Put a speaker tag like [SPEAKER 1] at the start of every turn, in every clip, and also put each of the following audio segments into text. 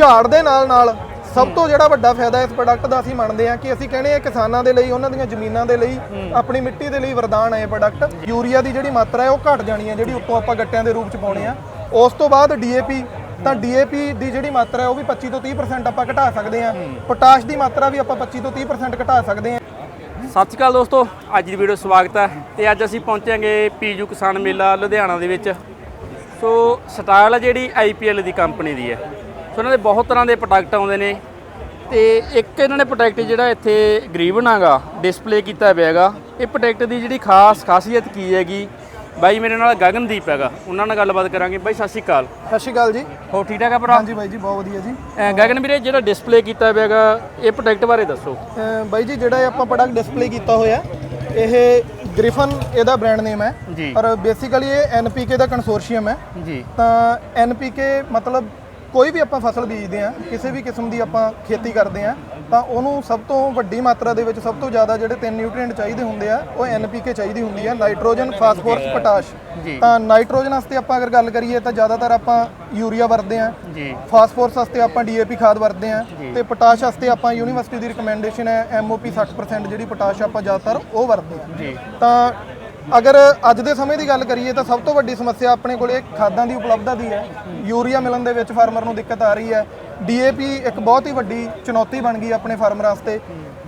[SPEAKER 1] ਝਾੜ ਦੇ ਨਾਲ ਨਾਲ ਸਭ ਤੋਂ ਜਿਹੜਾ ਵੱਡਾ ਫਾਇਦਾ ਇਸ ਪ੍ਰੋਡਕਟ ਦਾ ਅਸੀਂ ਮੰਨਦੇ ਹਾਂ ਕਿ ਅਸੀਂ ਕਹਿੰਦੇ ਆ ਕਿਸਾਨਾਂ ਦੇ ਲਈ ਉਹਨਾਂ ਦੀਆਂ ਜ਼ਮੀਨਾਂ ਦੇ ਲਈ ਆਪਣੀ ਮਿੱਟੀ ਦੇ ਲਈ ਵਰਦਾਨ ਹੈ ਇਹ ਪ੍ਰੋਡਕਟ ਯੂਰੀਆ ਦੀ ਜਿਹੜੀ ਮਾਤਰਾ ਹੈ ਉਹ ਘਟ ਜਾਣੀ ਹੈ ਜਿਹੜੀ ਉੱਤੋਂ ਆਪਾਂ ਗੱਟਿਆਂ ਦੇ ਰੂਪ ਚ ਪਾਉਣੇ ਆ ਉਸ ਤੋਂ ਬਾਅਦ ਡੀਏਪੀ ਤਾਂ ਡੀਏਪੀ ਦੀ ਜਿਹੜੀ ਮਾਤਰਾ ਹੈ ਉਹ ਵੀ 25 ਤੋਂ 30% ਆਪਾਂ ਘਟਾ ਸਕਦੇ ਹਾਂ। ਪੋਟਾਸ਼ ਦੀ ਮਾਤਰਾ ਵੀ ਆਪਾਂ 25 ਤੋਂ 30% ਘਟਾ ਸਕਦੇ ਹਾਂ।
[SPEAKER 2] ਸਤਿ ਸ਼੍ਰੀ ਅਕਾਲ ਦੋਸਤੋ ਅੱਜ ਦੀ ਵੀਡੀਓ ਸਵਾਗਤ ਹੈ ਤੇ ਅੱਜ ਅਸੀਂ ਪਹੁੰਚਾਂਗੇ ਪੀਜੂ ਕਿਸਾਨ ਮੇਲਾ ਲੁਧਿਆਣਾ ਦੇ ਵਿੱਚ। ਸੋ ਸਟਾਈਲ ਹੈ ਜਿਹੜੀ ਆਈਪੀਐਲ ਦੀ ਕੰਪਨੀ ਦੀ ਹੈ। ਇਹਨਾਂ ਦੇ ਬਹੁਤ ਤਰ੍ਹਾਂ ਦੇ ਪ੍ਰੋਡਕਟ ਆਉਂਦੇ ਨੇ। ਤੇ ਇੱਕ ਇਹਨਾਂ ਨੇ ਪ੍ਰੋਡਕਟ ਜਿਹੜਾ ਇੱਥੇ ਗਰੀਬਨ ਆਗਾ ਡਿਸਪਲੇ ਕੀਤਾ ਪਿਆ ਹੈਗਾ। ਇਹ ਪ੍ਰੋਡਕਟ ਦੀ ਜਿਹੜੀ ਖਾਸ ਖਾਸੀਅਤ ਕੀ ਹੈਗੀ? ਬਾਈ ਮੇਰੇ ਨਾਲ ਗਗਨਦੀਪ ਹੈਗਾ। ਉਹਨਾਂ ਨਾਲ ਗੱਲਬਾਤ ਕਰਾਂਗੇ। ਬਾਈ ਸਤਿ ਸ਼੍ਰੀ ਅਕਾਲ।
[SPEAKER 1] ਸਤਿ ਸ਼੍ਰੀ ਅਕਾਲ ਜੀ।
[SPEAKER 2] ਹੋ ਠੀਕ ਠਾਕ ਆ ਭਰਾ?
[SPEAKER 1] ਹਾਂਜੀ ਬਾਈ ਜੀ ਬਹੁਤ ਵਧੀਆ ਜੀ।
[SPEAKER 2] ਗਗਨ ਵੀਰੇ ਜਿਹੜਾ ਡਿਸਪਲੇ ਕੀਤਾ ਪਿਆ ਹੈਗਾ ਇਹ ਪ੍ਰੋਡਕਟ ਬਾਰੇ ਦੱਸੋ।
[SPEAKER 1] ਬਾਈ ਜੀ ਜਿਹੜਾ ਆਪਾਂ ਪ੍ਰੋਡਕਟ ਡਿਸਪਲੇ ਕੀਤਾ ਹੋਇਆ ਇਹ ਗ੍ਰਿਫਨ ਇਹਦਾ ਬ੍ਰਾਂਡ ਨੇਮ ਹੈ। ਔਰ ਬੇਸਿਕਲੀ ਇਹ ਐਨਪੀਕੇ ਦਾ ਕੰਸੋਰਸ਼ੀਅਮ ਹੈ।
[SPEAKER 2] ਜੀ।
[SPEAKER 1] ਤਾਂ ਐਨਪੀਕੇ ਮਤਲਬ ਕੋਈ ਵੀ ਆਪਾਂ ਫਸਲ ਬੀਜਦੇ ਆ ਕਿਸੇ ਵੀ ਕਿਸਮ ਦੀ ਆਪਾਂ ਖੇਤੀ ਕਰਦੇ ਆ ਤਾਂ ਉਹਨੂੰ ਸਭ ਤੋਂ ਵੱਡੀ ਮਾਤਰਾ ਦੇ ਵਿੱਚ ਸਭ ਤੋਂ ਜ਼ਿਆਦਾ ਜਿਹੜੇ ਤਿੰਨ ਨਿਊਟ੍ਰੀਐਂਟ ਚਾਹੀਦੇ ਹੁੰਦੇ ਆ ਉਹ ਐਨਪੀਕੇ ਚਾਹੀਦੀ ਹੁੰਦੀ ਆ ਨਾਈਟ੍ਰੋਜਨ ਫਾਸਫੋਰਸ ਪੋਟਾਸ਼। ਤਾਂ ਨਾਈਟ੍ਰੋਜਨ ਵਾਸਤੇ ਆਪਾਂ ਅਗਰ ਗੱਲ ਕਰੀਏ ਤਾਂ ਜ਼ਿਆਦਾਤਰ ਆਪਾਂ ਯੂਰੀਆ ਵਰਤਦੇ ਆ
[SPEAKER 2] ਜੀ।
[SPEAKER 1] ਫਾਸਫੋਰਸ ਵਾਸਤੇ ਆਪਾਂ ਡੀਏਪੀ ਖਾਦ ਵਰਤਦੇ ਆ ਤੇ ਪੋਟਾਸ਼ ਵਾਸਤੇ ਆਪਾਂ ਯੂਨੀਵਰਸਿਟੀ ਦੀ ਰਿਕਮੈਂਡੇਸ਼ਨ ਹੈ ਐਮਓਪੀ 60% ਜਿਹੜੀ ਪੋਟਾਸ਼ ਆਪਾਂ ਜ਼ਿਆਦਾਤਰ ਉਹ ਵਰਤਦੇ ਆ
[SPEAKER 2] ਜੀ।
[SPEAKER 1] ਤਾਂ ਅਗਰ ਅੱਜ ਦੇ ਸਮੇਂ ਦੀ ਗੱਲ ਕਰੀਏ ਤਾਂ ਸਭ ਤੋਂ ਵੱਡੀ ਸਮੱਸਿਆ ਆਪਣੇ ਕੋਲੇ ਖਾਦਾਂ ਦੀ ਉਪਲਬਧਤਾ ਦੀ ਹੈ। ਯੂਰੀਆ ਮਿਲਣ ਦੇ ਵਿੱਚ ਫਾਰਮਰ ਨੂੰ ਦਿੱਕਤ ਆ ਰਹੀ ਹੈ। ਡੀਏਪੀ ਇੱਕ ਬਹੁਤ ਹੀ ਵੱਡੀ ਚੁਣੌਤੀ ਬਣ ਗਈ ਆਪਣੇ ਫਾਰਮਰਾਂ ਵਾਸਤੇ।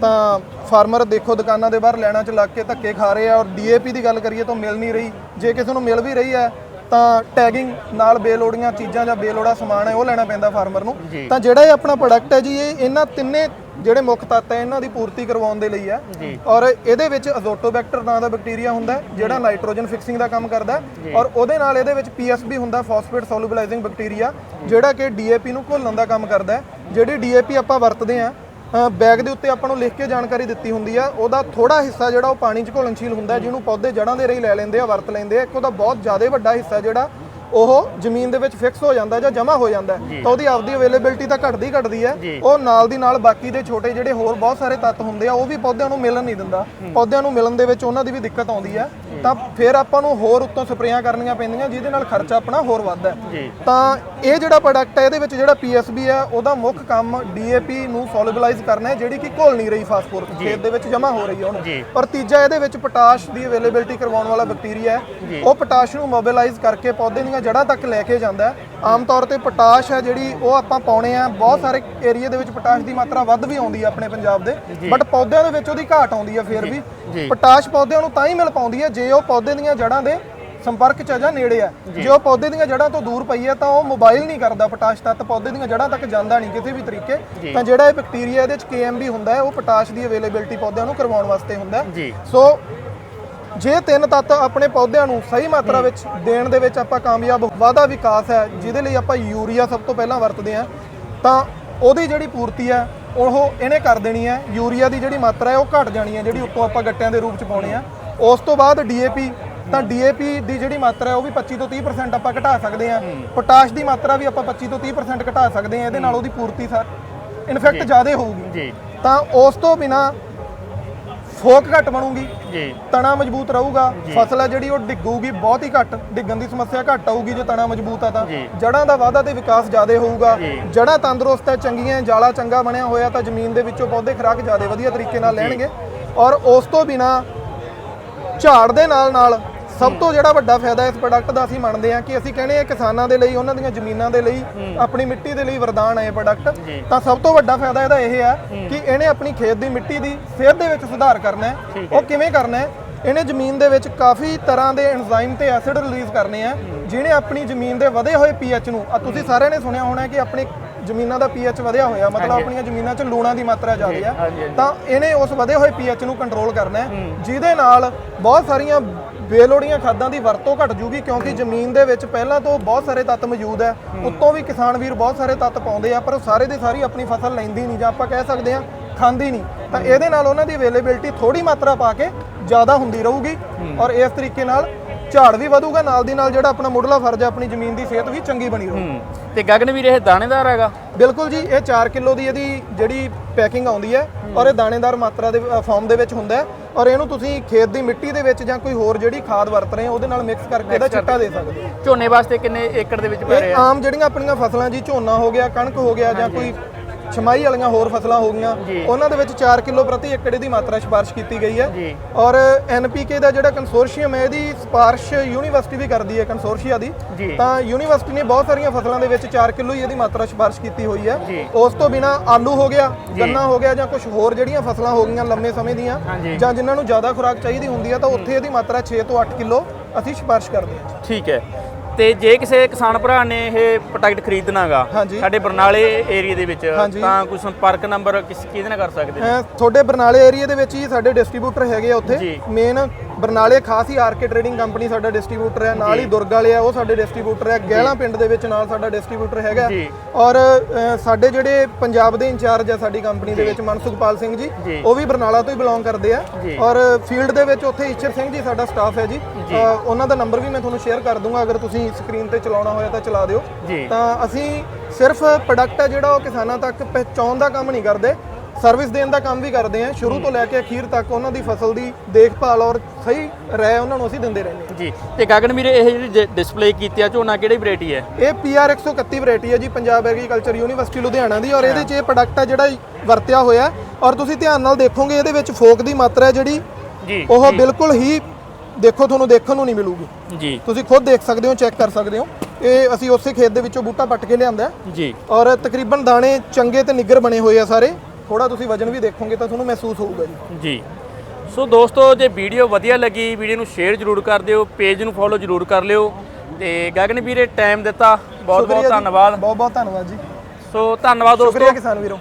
[SPEAKER 1] ਤਾਂ ਫਾਰਮਰ ਦੇਖੋ, ਦੁਕਾਨਾਂ ਦੇ ਬਾਹਰ ਲੈਣਾ ਚ ਲੱਗ ਕੇ ਧੱਕੇ ਖਾ ਰਹੇ ਆ ਔਰ ਡੀਏਪੀ ਦੀ ਗੱਲ ਕਰੀਏ ਤਾਂ ਮਿਲ ਨਹੀਂ ਰਹੀ। ਜੇ ਕਿਸੇ ਨੂੰ ਮਿਲ ਵੀ ਰਹੀ ਹੈ ਤਾਂ ਟੈਗਿੰਗ ਨਾਲ ਬੇਲੋੜੀਆਂ ਚੀਜ਼ਾਂ ਜਾਂ ਬੇਲੋੜਾ ਸਮਾਨ ਹੈ ਉਹ ਲੈਣਾ ਪੈਂਦਾ ਫਾਰਮਰ ਨੂੰ। ਤਾਂ ਜਿਹੜਾ ਇਹ ਆਪਣਾ ਪ੍ਰੋਡਕਟ ਹੈ ਜੀ ਇਹ ਇਹਨਾਂ ਤਿੰਨੇ ਜਿਹੜੇ ਮੁੱਖ ਤੱਤ ਹੈ ਇਹਨਾਂ ਦੀ ਪੂਰਤੀ ਕਰਵਾਉਣ ਦੇ ਲਈ ਹੈ।
[SPEAKER 2] ਜੀ।
[SPEAKER 1] ਔਰ ਇਹਦੇ ਵਿੱਚ ਅਜ਼ੋਟੋਬੈਕਟਰ ਨਾਂ ਦਾ ਬੈਕਟੀਰੀਆ ਹੁੰਦਾ ਹੈ, ਜਿਹੜਾ ਨਾਈਟ੍ਰੋਜਨ ਫਿਕਸਿੰਗ ਦਾ ਕੰਮ ਕਰਦਾ ਹੈ। ਔਰ ਉਹਦੇ ਨਾਲ ਇਹਦੇ ਵਿੱਚ ਪੀਐਸਬੀ ਹੁੰਦਾ ਫਾਸਫੇਟ ਸੋਲੂਬਲਾਈਜ਼ਿੰਗ ਬੈਕਟੀਰੀਆ ਜਿਹੜਾ ਕਿ ਡੀਏਪੀ ਨੂੰ ਘੋਲਣ ਦਾ ਕੰਮ ਕਰਦਾ ਹੈ। ਜਿਹੜੀ ਡੀਏਪੀ ਆਪਾਂ ਵਰਤਦੇ ਆ ਬੈਗ ਦੇ ਉੱਤੇ ਆਪਾਂ ਨੂੰ ਲਿਖ ਕੇ ਜਾਣਕਾਰੀ ਦਿੱਤੀ ਹੁੰਦੀ ਆ। ਉਹਦਾ ਥੋੜਾ ਹਿੱਸਾ ਜਿਹੜਾ ਉਹ ਪਾਣੀ 'ਚ ਘੁਲਣਸ਼ੀਲ ਹੁੰਦਾ ਜਿਹਨੂੰ ਪੌਦੇ ਜੜਾਂ ਦੇ ਰਹੀ ਲੈ ਲੈਂਦੇ ਆ ਵਰਤ ਲੈਂਦੇ ਆ। ਇੱਕ ਉਹਦਾ ਬਹੁਤ ਜ਼ਿਆਦਾ ਵੱਡਾ ਹਿੱਸਾ ਜਿਹੜਾ ਉਹ ਜ਼ਮੀਨ ਦੇ ਵਿੱਚ ਫਿਕਸ ਹੋ ਜਾਂਦਾ ਜਾਂ ਜਮਾ ਹੋ ਜਾਂਦਾ। ਤਾਂ ਉਹਦੀ ਆਪਦੀ ਅਵੇਲੇਬਿਲਟੀ ਤਾਂ ਘਟਦੀ ਘਟਦੀ ਹੈ। ਉਹ ਨਾਲ ਦੀ ਨਾਲ ਬਾਕੀ ਦੇ ਛੋਟੇ ਜਿਹੜੇ ਹੋਰ ਬਹੁਤ ਸਾਰੇ ਤੱਤ ਹੁੰਦੇ ਆ ਉਹ ਵੀ ਪੌਦਿਆਂ ਨੂੰ ਮਿਲਣ ਨਹੀਂ ਦਿੰਦਾ। ਪੌਦਿਆਂ ਨੂੰ ਮਿਲਣ ਦੇ ਵਿੱਚ ਉਹਨਾਂ ਦੀ ਵੀ ਦਿੱਕਤ ਆਉਂਦੀ ਹੈ। ਤਾਂ ਫਿਰ ਆਪਾਂ ਨੂੰ ਹੋਰ ਉੱਤੋਂ ਸਪਰੇਆਂ ਕਰਨੀਆਂ ਪੈਂਦੀਆਂ ਜਿਹਦੇ ਨਾਲ ਖਰਚਾ ਆਪਣਾ ਹੋਰ ਵੱਧਦਾ ਹੈ। ਤਾਂ ਇਹ ਜਿਹੜਾ ਪ੍ਰੋਡਕਟ ਹੈ ਇਹਦੇ ਵਿੱਚ ਜਿਹੜਾ ਪੀਐਸਬੀ ਹੈ ਉਹਦਾ ਮੁੱਖ ਕੰਮ ਡੀਏਪੀ ਨੂੰ ਸੋਲੂਬਲਾਈਜ਼ ਕਰਨਾ ਹੈ ਜਿਹੜੀ ਕਿ ਘੁਲ ਨਹੀਂ ਰਹੀ ਫਾਸਫੋਰਸ ਖੇਤ ਦੇ ਵਿੱਚ ਜਮਾ ਹੋ ਰਹੀ ਹੈ ਹੁਣ।
[SPEAKER 2] ਜੀ।
[SPEAKER 1] ਔਰ ਤੀਜਾ ਇਹਦੇ ਵਿੱਚ ਪੋਟਾਸ਼ ਦੀ ਅਵੇਲੇਬਿਲਟੀ ਕਰਵਾਉਣ ਵਾਲਾ ਬੈਕਟੀਰੀਆ ਹੈ। ਉਹ ਪੋਟਾਸ਼ ਨੂੰ ਮੋਬਿਲਾਈਜ਼ ਕਰਕੇ ਪੌਦੇ ਦੀਆਂ ਜੜ੍ਹਾਂ ਤੱਕ ਲੈ ਕੇ ਜਾਂਦਾ ਹੈ। ਆਮ ਤੌਰ ਤੇ ਪੋਟਾਸ਼ ਹੈ ਜਿਹੜੀ ਉਹ ਆਪਾਂ ਪਾਉਣੇ ਆ। ਬਹੁਤ ਸਾਰੇ ਏਰੀਆ ਦੇ ਵਿੱਚ ਪੋਟਾਸ਼ ਦੀ ਮਾਤਰਾ ਵੱਧ ਵੀ ਆਉਂਦੀ ਹੈ ਆਪਣੇ ਪੰਜਾਬ ਦੇ। ਬਟ ਪੌਦਿਆਂ ਦੇ ਵਿੱਚ ਉਹਦੀ ਘਾਟ ਆਉਂਦੀ ਹੈ ਫਿਰ ਵੀ। ਪੋਟਾਸ਼ ਪੌਦਿਆਂ ਨੂੰ ਤਾਂ ਹੀ ਮਿਲ ਪਾਉਂਦੀ ਹੈ ਜੇ ਉਹ ਪੌਦੇ ਦੀਆਂ ਜੜ੍ਹਾਂ ਦੇ ਸੰਪਰਕ ਚ ਆ ਜਾਂ ਨੇੜੇ ਆ। ਜੇ। ਉਹ ਪੌਦੇ ਦੀਆਂ ਜੜ੍ਹਾਂ ਤੋਂ ਦੂਰ ਪਈ ਹੈ ਤਾਂ ਉਹ ਮੋਬਾਈਲ ਨਹੀਂ ਕਰਦਾ ਪੋਟਾਸ਼ ਤੱਤ। ਪੌਦੇ ਦੀਆਂ ਜੜ੍ਹਾਂ ਤੱਕ ਜਾਂਦਾ ਨਹੀਂ ਕਿਸੇ ਵੀ ਤਰੀਕੇ। ਤਾਂ ਜਿਹੜਾ ਇਹ ਬੈਕਟੀਰੀਆ ਇਹਦੇ ਚ ਕੇਐਮਬੀ ਹੁੰਦਾ ਹੈ ਉਹ ਪੋਟਾਸ਼ ਦੀ ਅਵੇਲੇਬਿਲਟੀ ਪੌਦਿਆਂ ਨੂੰ ਕਰਵਾਉਣ ਵਾਸਤੇ ਹੁੰਦਾ ਸੋ ਜੇ ਤਿੰਨ ਤੱਤ ਆਪਣੇ ਪੌਦਿਆਂ ਨੂੰ ਸਹੀ ਮਾਤਰਾ ਵਿੱਚ ਦੇਣ ਦੇ ਵਿੱਚ ਆਪਾਂ ਕਾਮਯਾਬ ਵਾਧਾ ਵਿਕਾਸ ਹੈ ਜਿਹਦੇ ਲਈ ਆਪਾਂ ਯੂਰੀਆ ਸਭ ਤੋਂ ਪਹਿਲਾਂ ਵਰਤਦੇ ਹਾਂ ਤਾਂ ਉਹਦੀ ਜਿਹੜੀ ਪੂਰਤੀ ਹੈ ਉਹ ਇਹਨੇ ਕਰ ਦੇਣੀ ਹੈ। ਯੂਰੀਆ ਦੀ ਜਿਹੜੀ ਮਾਤਰਾ ਹੈ ਉਹ ਘਟ ਜਾਣੀ ਹੈ ਜਿਹੜੀ ਉੱਤੋਂ ਆਪਾਂ ਗੱਟਿਆਂ ਦੇ ਰੂਪ ਚ ਪਾਉਣੇ ਆ। ਉਸ ਤੋਂ ਬਾਅਦ ਡੀਏਪੀ ਤਾਂ ਡੀਏਪੀ ਦੀ ਜਿਹੜੀ ਮਾਤਰਾ ਹੈ ਉਹ ਵੀ 25 ਤੋਂ 30% ਆਪਾਂ ਘਟਾ ਸਕਦੇ ਹਾਂ। ਪੋਟਾਸ਼ ਦੀ ਮਾਤਰਾ ਵੀ ਆਪਾਂ 25 ਤੋਂ 30% ਘਟਾ ਸਕਦੇ ਹਾਂ ਇਹਦੇ ਨਾਲ ਉਹਦੀ ਪੂਰਤੀ ਸਰ ਇਨਫੈਕਟ ਜ਼ਿਆਦਾ ਹੋਊਗੀ।
[SPEAKER 2] ਜੀ।
[SPEAKER 1] ਤਾਂ ਉਸ ਤੋਂ ਬਿਨਾ ਫੋਕ ਘਟ ਬਣੂਗੀ
[SPEAKER 2] ਜੀ।
[SPEAKER 1] ਤਣਾ ਮਜ਼ਬੂਤ ਰਹੂਗਾ ਫਸਲ ਹੈ ਜਿਹੜੀ ਉਹ ਡਿੱਗੂਗੀ ਬਹੁਤ ਹੀ ਘੱਟ ਡਿੱਗਣ ਦੀ ਸਮੱਸਿਆ ਘੱਟ ਆਊਗੀ ਜੇ ਤਣਾ ਮਜ਼ਬੂਤ ਆ ਤਾਂ। ਜੜਾਂ ਦਾ ਵਾਧਾ ਤੇ ਵਿਕਾਸ ਜ਼ਿਆਦਾ ਹੋਊਗਾ। ਜੜਾਂ ਤੰਦਰੁਸਤ ਹੈ ਚੰਗੀਆਂ ਹੈ, ਜਾਲਾ ਚੰਗਾ ਬਣਿਆ ਹੋਇਆ ਤਾਂ ਜ਼ਮੀਨ ਦੇ ਵਿੱਚੋਂ ਪੌਦੇ ਖੁਰਾਕ ਜ਼ਿਆਦਾ ਵਧੀਆ ਤਰੀਕੇ ਨਾਲ ਲੈਣਗੇ। ਔਰ ਉਸ ਤੋਂ ਬਿਨਾ ਝਾੜ ਦੇ ਨਾਲ ਨਾਲ ਸਭ ਤੋਂ ਜਿਹੜਾ ਵੱਡਾ ਫਾਇਦਾ ਇਸ ਪ੍ਰੋਡਕਟ ਦਾ ਅਸੀਂ ਮੰਨਦੇ ਹਾਂ ਕਿ ਅਸੀਂ ਕਹਿੰਦੇ ਆ ਕਿਸਾਨਾਂ ਦੇ ਲਈ ਉਹਨਾਂ ਦੀਆਂ ਜ਼ਮੀਨਾਂ ਦੇ ਲਈ ਆਪਣੀ ਮਿੱਟੀ ਦੇ ਲਈ ਵਰਦਾਨ ਹੈ ਇਹ ਪ੍ਰੋਡਕਟ ਤਾਂ ਸਭ ਤੋਂ ਵੱਡਾ ਫਾਇਦਾ ਇਹਦਾ ਇਹ ਹੈ ਕਿ ਇਹਨੇ ਆਪਣੀ ਖੇਤ ਦੀ ਮਿੱਟੀ ਦੀ ਸਿਹਤ ਦੇ ਵਿੱਚ ਸੁਧਾਰ ਕਰਨਾ ਹੈ। ਉਹ ਕਿਵੇਂ ਕਰਨਾ ਹੈ? ਇਹਨੇ ਜ਼ਮੀਨ ਦੇ ਵਿੱਚ ਕਾਫੀ ਤਰ੍ਹਾਂ ਦੇ ਐਂਜ਼ਾਈਮ ਤੇ ਐਸਿਡ ਰਿਲੀਜ਼ ਕਰਨੇ ਆ ਜਿਹਨੇ ਆਪਣੀ ਜ਼ਮੀਨ ਦੇ ਵਧੇ ਹੋਏ ਪੀਐਚ ਨੂੰ ਆ ਤੁਸੀਂ ਸਾਰਿਆਂ ਨੇ ਸੁਣਿਆ ਹੋਣਾ ਕਿ ਆਪਣੀ ਜ਼ਮੀਨਾਂ ਦਾ ਪੀਐਚ ਵਧਿਆ ਹੋਇਆ ਮਤਲਬ ਆਪਣੀਆਂ ਜ਼ਮੀਨਾਂ 'ਚ ਲੂਣਾਂ ਦੀ ਮਾਤਰਾ ਜ਼ਿਆਦਾ ਆ।
[SPEAKER 2] ਹਾਂਜੀ।
[SPEAKER 1] ਤਾਂ ਇਹਨੇ ਉਸ ਵਧੇ ਹੋਏ ਪੀਐਚ ਨੂੰ ਕੰਟਰੋਲ ਕਰਨਾ ਹੈ। ਜਿਹਦੇ ਨਾਲ ਬਹੁਤ ਸਾਰੀਆਂ ਬੇਲੋੜੀਆਂ ਖਾਦਾਂ ਦੀ ਵਰਤੋਂ ਘਟ ਜੂਗੀ ਕਿਉਂਕਿ ਜ਼ਮੀਨ ਦੇ ਵਿੱਚ ਪਹਿਲਾਂ ਤੋਂ ਬਹੁਤ ਸਾਰੇ ਤੱਤ ਮੌਜੂਦ ਹੈ। ਉੱਤੋਂ ਵੀ ਕਿਸਾਨ ਵੀਰ ਬਹੁਤ ਸਾਰੇ ਤੱਤ ਪਾਉਂਦੇ ਆ ਪਰ ਉਹ ਸਾਰੇ ਦੇ ਸਾਰੀ ਆਪਣੀ ਫਸਲ ਲੈਂਦੀ ਨਹੀਂ ਜਾਂ ਆਪਾਂ ਕਹਿ ਸਕਦੇ ਆ ਖਾਂਦੀ ਨਹੀਂ। ਤਾਂ ਇਹਦੇ ਨਾਲ ਉਹਨਾਂ ਦੀ ਅਵੇਲੇਬਿਲਟੀ ਥੋੜੀ ਮਾਤਰਾ ਪਾ ਕੇ ਜ਼ਿਆਦਾ ਹੁੰਦੀ ਰਹੂਗੀ ਔਰ ਇਸ ਤਰੀਕੇ ਨਾਲ ਝਾੜ ਵੀ ਵਧੂਗਾ ਨਾਲ ਦੀ ਨਾਲ ਜਿਹੜਾ ਆਪਣਾ ਮੁੱਢਲਾ ਫਰਜ਼ ਹੈ ਆਪਣੀ ਜ਼ਮੀਨ ਦੀ ਸਿਹਤ ਵੀ ਚੰਗੀ ਬਣੀ ਰਹੂ।
[SPEAKER 2] ਤੇ ਗਗਨ ਵੀਰ ਇਹ ਦਾਣੇਦਾਰ ਹੈਗਾ?
[SPEAKER 1] ਬਿਲਕੁਲ ਜੀ ਇਹ 4 ਕਿਲੋ ਦੀ ਇਹਦੀ ਜਿਹੜੀ ਪੈਕਿੰਗ ਆਉਂਦੀ ਹੈ ਔਰ ਇਹ ਦਾਣੇਦਾਰ ਮਾਤਰਾ ਦੇ ਫਾਰਮ ਦੇ ਵਿੱਚ ਹੁੰਦਾ ਹੈ। ਔਰ ਇਹਨੂੰ ਤੁਸੀਂ ਖੇਤ ਦੀ ਮਿੱਟੀ ਦੇ ਵਿੱਚ ਜਾਂ ਕੋਈ ਹੋਰ ਜਿਹੜੀ ਖਾਦ ਵਰਤ ਰਹੇ ਹੋ ਉਹਦੇ ਨਾਲ ਮਿਕਸ ਕਰਕੇ ਇਹਦਾ ਚਿੱਟਾ ਦੇ ਸਕਦੇ ਹੋ।
[SPEAKER 2] ਝੋਨੇ ਵਾਸਤੇ ਕਿੰਨੇ ਏਕੜ ਦੇ ਵਿੱਚ ਪੈ
[SPEAKER 1] ਇਹ
[SPEAKER 2] ਰਿਹਾ?
[SPEAKER 1] ਆਮ ਜਿਹੜੀਆਂ ਆਪਣੀਆਂ ਫਸਲਾਂ ਜੀ ਝੋਨਾ ਹੋ ਗਿਆ ਕਣਕ ਹੋ ਗਿਆ ਜਾਂ ਕੋਈ ਛਮਾਈ ਵਾਲੀਆਂ ਹੋਰ ਫਸਲਾਂ ਹੋ ਗਈਆਂ।
[SPEAKER 2] ਜੀ।
[SPEAKER 1] ਉਹਨਾਂ ਦੇ ਵਿੱਚ 4 ਕਿਲੋ ਪ੍ਰਤੀ ਏਕੜ ਦੀ ਮਾਤਰਾ ਸਿਫਾਰਿਸ਼ ਕੀਤੀ ਗਈ ਹੈ।
[SPEAKER 2] ਜੀ।
[SPEAKER 1] ਔਰ ਐਨਪੀਕੇ ਦਾ ਜਿਹੜਾ ਕੰਸੋਰਸ਼ੀਅਮ ਹੈ ਇਹਦੀ ਸਿਫਾਰਿਸ਼ ਯੂਨੀਵਰਸਿਟੀ ਵੀ ਕਰਦੀ ਹੈ ਕੰਸੋਰਸ਼ੀਆ ਦੀ।
[SPEAKER 2] ਜੀ।
[SPEAKER 1] ਤਾਂ ਯੂਨੀਵਰਸਿਟੀ ਨੇ ਬਹੁਤ ਸਾਰੀਆਂ ਫਸਲਾਂ ਦੇ ਵਿੱਚ 4 ਕਿਲੋ ਹੀ ਇਹਦੀ ਮਾਤਰਾ ਸਿਫਾਰਿਸ਼ ਕੀਤੀ ਹੋਈ ਹੈ। ਉਸ ਤੋਂ ਬਿਨਾ ਆਲੂ ਹੋ ਗਿਆ ਗੰਨਾ ਹੋ ਗਿਆ ਜਾਂ ਕੁਝ ਹੋਰ ਜਿਹੜੀਆਂ ਫਸਲਾਂ ਹੋ ਗਈਆਂ ਲੰਮੇ ਸਮੇਂ ਦੀਆਂ
[SPEAKER 2] ਹਾਂਜੀ।
[SPEAKER 1] ਜਾਂ ਜਿਨ੍ਹਾਂ ਨੂੰ ਜ਼ਿਆਦਾ ਖੁਰਾਕ ਚਾਹੀਦੀ ਹੁੰਦੀ ਹੈ ਤਾਂ ਉੱਥੇ ਇਹਦੀ ਮਾਤਰਾ 6 ਤੋਂ 8 ਕਿਲੋ ਅਸੀਂ ਸਿਫਾਰਿਸ਼ ਕਰਦੇ ਹਾਂ।
[SPEAKER 2] ਠੀਕ ਹੈ। ਤੇ ਜੇ ਕਿਸੇ ਕਿਸਾਨ ਭਰਾ ਨੇ ਇਹ ਪ੍ਰੋਡਕਟ ਖਰੀਦਣਾਗਾ
[SPEAKER 1] ਹਾਂਜੀ।
[SPEAKER 2] ਸਾਡੇ ਬਰਨਾਲੇ ਏਰੀਆ ਦੇ ਵਿੱਚ
[SPEAKER 1] ਹਾਂਜੀ।
[SPEAKER 2] ਤਾਂ ਕੋਈ ਸੰਪਰਕ ਨੰਬਰ ਕਿਸ ਕਿਹਦੇ ਨਾਲ ਕਰ ਸਕਦੇ ਨੇ
[SPEAKER 1] ਤੁਹਾਡੇ ਬਰਨਾਲੇ ਏਰੀਆ ਦੇ ਵਿੱਚ ਹੀ ਸਾਡੇ ਡਿਸਟ੍ਰੀਬਿਊਟਰ ਹੈਗੇ ਆ ਉੱਥੇ
[SPEAKER 2] ਜੀ।
[SPEAKER 1] ਮੇਨ ਬਰਨਾਲੇ ਖਾਸ ਹੀ ਆਰਕੇ ਟ੍ਰੇਡਿੰਗ ਕੰਪਨੀ ਸਾਡਾ ਡਿਸਟ੍ਰੀਬਿਊਟਰ ਹੈ ਨਾਲ ਹੀ ਦੁਰਗ ਵਾਲੇ ਆ ਉਹ ਸਾਡੇ ਡਿਸਟ੍ਰੀਬਿਊਟਰ ਹੈ ਗਹਿਲਾ ਪਿੰਡ ਦੇ ਵਿੱਚ ਨਾਲ ਸਾਡਾ ਡਿਸਟ੍ਰੀਬਿਊਟਰ ਹੈਗਾ। ਔਰ ਸਾਡੇ ਜਿਹੜੇ ਪੰਜਾਬ ਦੇ ਇੰਚਾਰਜ ਆ ਸਾਡੀ ਕੰਪਨੀ ਦੇ ਵਿੱਚ ਮਨਸੁਖਪਾਲ ਸਿੰਘ ਜੀ। ਉਹ ਵੀ ਬਰਨਾਲਾ ਤੋਂ ਹੀ ਬਿਲੋਂਗ ਕਰਦੇ ਆ। ਔਰ ਫੀਲਡ ਦੇ ਵਿੱਚ ਉੱਥੇ ਈਸ਼ਰ ਸਿੰਘ ਜੀ ਸਾਡਾ ਸਟਾਫ ਹੈ ਜੀ। ਉਹਨਾਂ ਦਾ ਨੰਬਰ ਵੀ ਮੈਂ ਤੁਹਾਨੂੰ ਸ਼ੇਅਰ ਕਰ ਦੂੰਗਾ ਅਗਰ ਤੁਸੀਂ ਸਕਰੀਨ ਤੇ ਚਲਾਉਣਾ ਹੋਇਆ ਤਾਂ ਚਲਾ ਦਿਓ। ਤਾਂ ਅਸੀਂ ਸਿਰਫ ਪ੍ਰੋਡਕਟ ਹੈ ਜਿਹੜਾ ਉਹ ਕਿਸਾਨਾਂ ਤੱਕ ਪਹੁੰਚਾਉਣ ਦਾ ਕੰਮ ਨਹੀਂ ਕਰਦੇ। ਸਰਵਿਸ ਦੇਣ ਦਾ ਕੰਮ ਵੀ ਕਰਦੇ ਹਾਂ ਸ਼ੁਰੂ ਤੋਂ ਲੈ ਕੇ ਅਖੀਰ ਤੱਕ ਉਹਨਾਂ ਦੀ ਫਸਲ ਦੀ ਦੇਖਭਾਲ ਔਰ ਸਹੀ ਰਹਿ ਉਹਨਾਂ ਨੂੰ ਅਸੀਂ ਦਿੰਦੇ ਰਹਿੰਦੇ ਹਾਂ।
[SPEAKER 2] ਜੀ। ਤੇ ਗਗਨ ਵੀਰੇ ਇਹ ਜਿਹੜੀ ਡਿਸਪਲੇ ਕੀਤੀ ਆ ਝੋਨਾ ਕਿਹੜੀ ਵੈਰਾਈਟੀ ਹੈ?
[SPEAKER 1] ਇਹ PR 131 ਵੈਰਾਈਟੀ ਹੈ ਜੀ ਪੰਜਾਬ ਐਗਰੀਕਲਚਰ ਯੂਨੀਵਰਸਿਟੀ ਲੁਧਿਆਣਾ ਦੀ। ਔਰ ਇਹਦੇ 'ਚ ਇਹ ਪ੍ਰੋਡਕਟ ਹੈ ਜਿਹੜਾ ਵਰਤਿਆ ਹੋਇਆ ਔਰ ਤੁਸੀਂ ਧਿਆਨ ਨਾਲ ਦੇਖੋਗੇ ਇਹਦੇ ਵਿੱਚ ਫੋਕ ਦੀ ਮਾਤਰਾ ਹੈ ਜਿਹੜੀ
[SPEAKER 2] ਜੀ
[SPEAKER 1] ਉਹ ਬਿਲਕੁਲ ਹੀ ਦੇਖੋ ਤੁਹਾਨੂੰ ਦੇਖਣ ਨੂੰ ਨਹੀਂ ਮਿਲੂਗੀ।
[SPEAKER 2] ਜੀ।
[SPEAKER 1] ਤੁਸੀਂ ਖੁਦ ਦੇਖ ਸਕਦੇ ਹੋ ਚੈੱਕ ਕਰ ਸਕਦੇ ਹੋ। ਇਹ ਅਸੀਂ ਉਸੇ ਖੇਤ ਦੇ ਵਿੱਚੋਂ ਬੂਟਾ ਪੱਟ ਕੇ ਲਿਆਂਦਾ
[SPEAKER 2] ਜੀ।
[SPEAKER 1] ਔਰ ਤਕਰੀਬਨ ਦਾਣੇ ਚੰਗੇ ਤੇ ਨਿੱਗਰ ਬਣੇ ਹੋਏ ਆ ਸਾਰੇ। ਥੋੜਾ ਤੁਸੀਂ ਵਜਨ ਵੀ ਦੇਖੋਗੇ ਤਾਂ ਤੁਹਾਨੂੰ ਮਹਿਸੂਸ ਹੋਊਗਾ ਜੀ।
[SPEAKER 2] ਜੀ। ਸੋ ਦੋਸਤੋ ਜੇ ਵੀਡੀਓ ਵਧੀਆ ਲੱਗੀ ਵੀਡੀਓ ਨੂੰ ਸ਼ੇਅਰ ਜ਼ਰੂਰ ਕਰ ਦਿਓ ਪੇਜ ਨੂੰ ਫੋਲੋ ਜ਼ਰੂਰ ਕਰ ਲਿਓ ਤੇ ਗਗਨ ਵੀਰੇ ਟਾਈਮ ਦਿੱਤਾ। ਬਹੁਤ ਬਹੁਤ। ਧੰਨਵਾਦ।
[SPEAKER 1] ਬਹੁਤ ਬਹੁਤ ਧੰਨਵਾਦ ਜੀ।
[SPEAKER 2] ਸੋ ਧੰਨਵਾਦ ਦੋਸਤੋ।
[SPEAKER 1] ਸ਼ੁਕਰੀਆ ਕਿਸਾਨ ਵੀਰੋ।